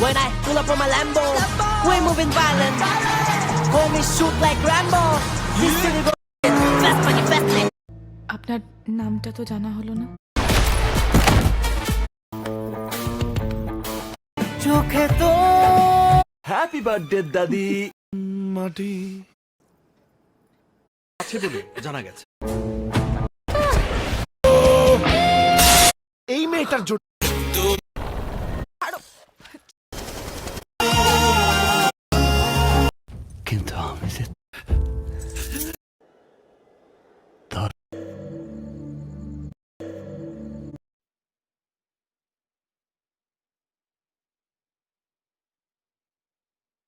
When I pull up on my Lambo, Lambo. we moving violent. Call me shoot like Rambo. This fast money, fast lane. আপনার নামটা তো জানা হলো না চোখে তো হ্যাপি বার্থডে দাদি মাটি আছে বলে জানা গেছে এই মেয়েটার জন্য Fucking Tom, is it?